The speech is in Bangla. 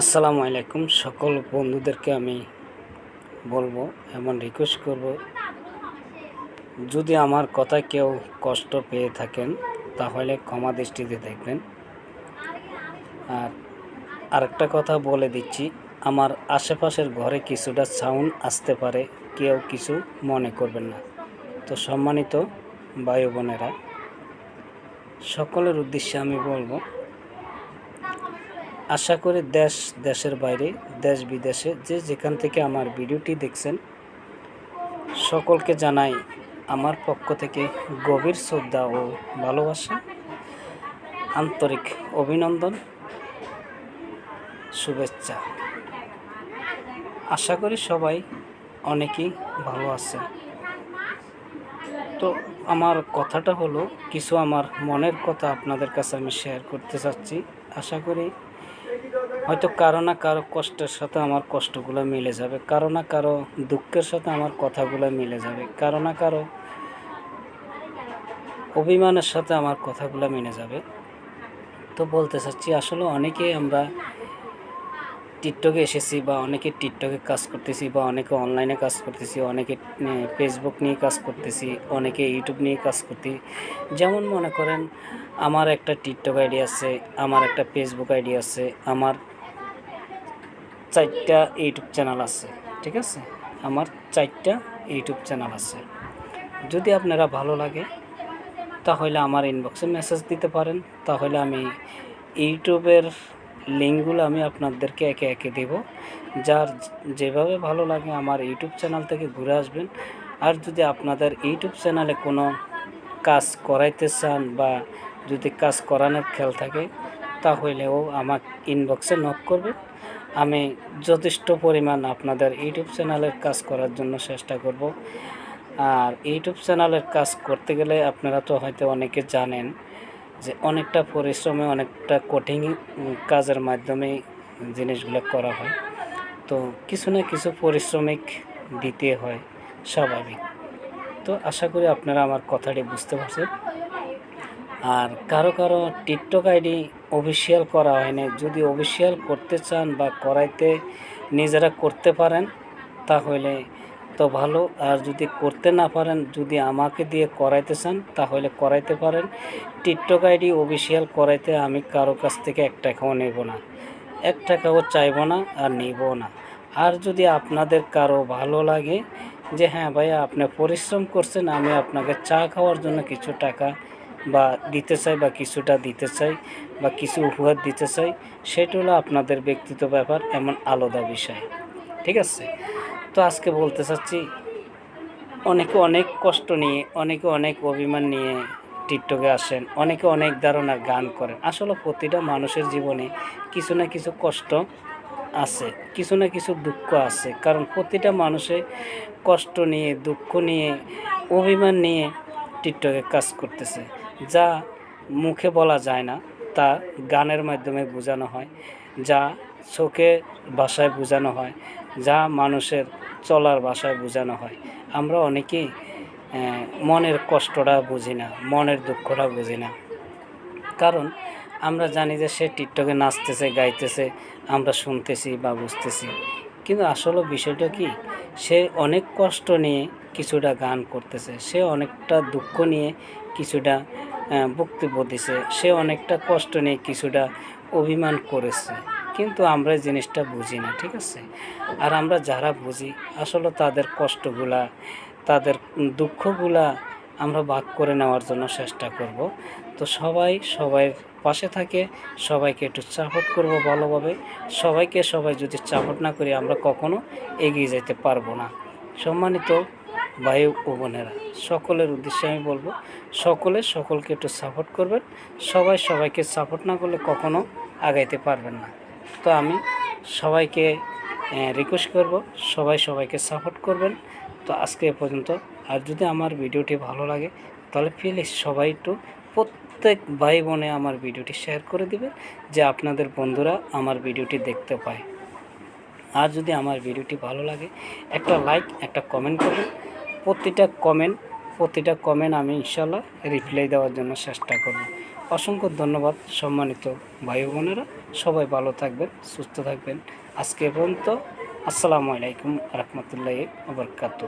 আসসালামু আলাইকুম সকল বন্ধুদেরকে আমি বলব, এমন রিকোয়েস্ট করব, যদি আমার কথা কেউ কষ্ট পেয়ে থাকেন, তাহলে ক্ষমা দৃষ্টিতে দেখবেন। আর আরেকটা কথা বলে দিচ্ছি, আমার আশেপাশের ঘরে কিছুটা সাউন্ড আসতে পারে, কেউ কিছু মনে করবেন না। তো সম্মানিত ভাই বোনেরা, সকলের উদ্দেশ্যে আমি বলব আশা করি দেশ, দেশের বাইরে, দেশ বিদেশে যে যেখান থেকে আমার ভিডিওটি দেখছেন, সকলকে জানাই আমার পক্ষ থেকে গভীর শ্রদ্ধা ও ভালোবাসা, আন্তরিক অভিনন্দন, শুভেচ্ছা। আশা করি সবাই অনেকেই ভালো আছে তো আমার কথাটা হলো, কিছু আমার মনের কথা আপনাদের কাছে আমি শেয়ার করতে চাচ্ছি। আশা করি হয়তো কারও না কারও কষ্টের সাথে আমার কষ্টগুলো মিলে যাবে, কারও না কারও দুঃখের সাথে আমার কথাগুলো মিলে যাবে, কারও না কারও অভিমানের সাথে আমার কথাগুলো মিলে যাবে। তো বলতে চাচ্ছি, আসলে অনেকে আমরা টিকটকে এসেছি বা অনেকে টিকটকে কাজ করতেছি বা অনেকে অনলাইনে কাজ করতেছি, অনেকে ফেসবুক নিয়ে কাজ করতেছি, অনেকে ইউটিউব নিয়ে কাজ করতে। যেমন মনে করেন, আমার একটা টিকটক আইডি আছে, আমার একটা ফেসবুক আইডি আছে, আমার চারটা ইউটিউব চ্যানেল আছে, ঠিক আছে? আমার চারটা ইউটিউব চ্যানেল আছে। যদি আপনারা ভালো লাগে, তাহলে আমার ইনবক্সে মেসেজ দিতে পারেন। তাহলে আমি ইউটিউবের লিঙ্কগুলো আমি আপনাদেরকে একে একে দেব। যার যেভাবে ভালো লাগে আমার ইউটিউব চ্যানেল থেকে ঘুরে আসবেন। আর যদি আপনাদের ইউটিউব চ্যানেলে কোনো কাজ করাইতে চান বা যদি কাজ করানোর খেয়াল থাকে, তাহলেও আমার ইনবক্সে নক করবেন। আমি যথেষ্ট পরিমাণ আপনাদের ইউটিউব চ্যানেলের কাজ করার জন্য চেষ্টা করব। আর ইউটিউব চ্যানেলের কাজ করতে গেলে আপনারা তো হয়তো অনেকে জানেন যে অনেকটা পরিশ্রমে, অনেকটা কঠিন কাজের মাধ্যমে জিনিসগুলো করা হয়। তো কিছু না কিছু পরিশ্রমিক দিতে হয়, স্বাভাবিক। তো আশা করি আপনারা আমার কথাটি বুঝতে পারছেন। আর কারও কারও টিকটক আইডি অফিসিয়াল করা হয়নি। যদি অফিসিয়াল করতে চান বা করাইতে নিজেরা করতে পারেন, তাহলে তো ভালো। আর যদি করতে না পারেন, যদি আমাকে দিয়ে করাইতে চান, তাহলে করাইতে পারেন। টিকটক আইডি অফিসিয়াল করাইতে আমি কারও কাছ থেকে এক টাকাও নেব না। এক টাকাও চাইব না আর নিব না। আর যদি আপনাদের কারও ভালো লাগে যে হ্যাঁ ভাইয়া, আপনি পরিশ্রম করছেন, আমি আপনাকে চা খাওয়ার জন্য কিছু টাকা বা দিতে চাই বা কিছুটা দিতে চাই বা কিছু উপহার দিতে চাই, সেটা হলো আপনাদের ব্যক্তিগত ব্যাপার এমন আলাদা বিষয়। ঠিক আছে? তো আজকে বলতে চাচ্ছি, অনেকে অনেক কষ্ট নিয়ে, অনেকে অনেক অভিমান নিয়ে টিকটকে আসেন, অনেকে অনেক ধরনের গান করেন। আসলে প্রতিটা মানুষের জীবনে কিছু না কিছু কষ্ট আছে, কিছু না কিছু দুঃখ আছে। কারণ প্রতিটা মানুষে কষ্ট নিয়ে, দুঃখ নিয়ে, অভিমান নিয়ে টিকটকে কাজ করতেছে। যা মুখে বলা যায় না, তা গানের মাধ্যমে বোঝানো হয়, যা চোখে ভাষায় বোঝানো হয়, যা মানুষের চলার ভাষায় বোঝানো হয়। আমরা অনেকেই মনের কষ্টটা বুঝি না, মনের দুঃখটা বুঝি না। কারণ আমরা জানি যে সে টিকটকে নাচতেছে, গাইতেছে, আমরা শুনতেছি বা বুঝতেছি। কিন্তু আসলে বিষয়টা কি? সে অনেক কষ্ট নিয়ে কিছুটা গান করতেছে, সে অনেকটা দুঃখ নিয়ে কিছুটা বক্তব্য দিছে, সে অনেকটা কষ্ট নিয়ে কিছুটা অভিমান করেছে। কিন্তু আমরা জিনিসটা বুঝি না, ঠিক আছে? আর আমরা যারা বুঝি, আসলে তাদের কষ্টগুলা, তাদের দুঃখগুলা আমরা ভাগ করে নেওয়ার জন্য চেষ্টা করব। তো সবাই সবাই পাশে থাকে, সবাইকে একটু সাপোর্ট করব ভালোভাবে। সবাইকে সবাই যদি সাপোর্ট না করি আমরা কখনো এগিয়ে যেতে পারব না। সম্মানিত ভাই ও বোনেরা, সকলের উদ্দেশ্যে আমি বলব, সকলে সকলকে একটু সাপোর্ট করবেন। সবাই সবাইকে সাপোর্ট না করলে কখনো আগাইতে পারবেন না। তো আমি সবাইকে রিকোয়েস্ট করব, সবাই সবাইকে সাপোর্ট করবেন। তো আজকে এ পর্যন্ত আর যদি আমার ভিডিওটি ভালো লাগে, তাহলে প্লিজ সবাই একটু প্রত্যেক ভাই বোনে আমার ভিডিওটি শেয়ার করে দিবে যে আপনাদের বন্ধুরা আমার ভিডিওটি দেখতে পায়। আর যদি আমার ভিডিওটি ভালো লাগে, একটা লাইক একটা কমেন্ট করবেন। প্রতিটা কমেন্ট প্রতিটা কমেন্ট আমি ইনশাল্লাহ রিপ্লাই দেওয়ার জন্য চেষ্টা করব। অসংখ্য ধন্যবাদ সম্মানিত ভাই বোনেরা। সবাই ভালো থাকবেন, সুস্থ থাকবেন। আজকে পর্যন্ত, আসসালামু আলাইকুম রহমতুল্লাহ আবরকাত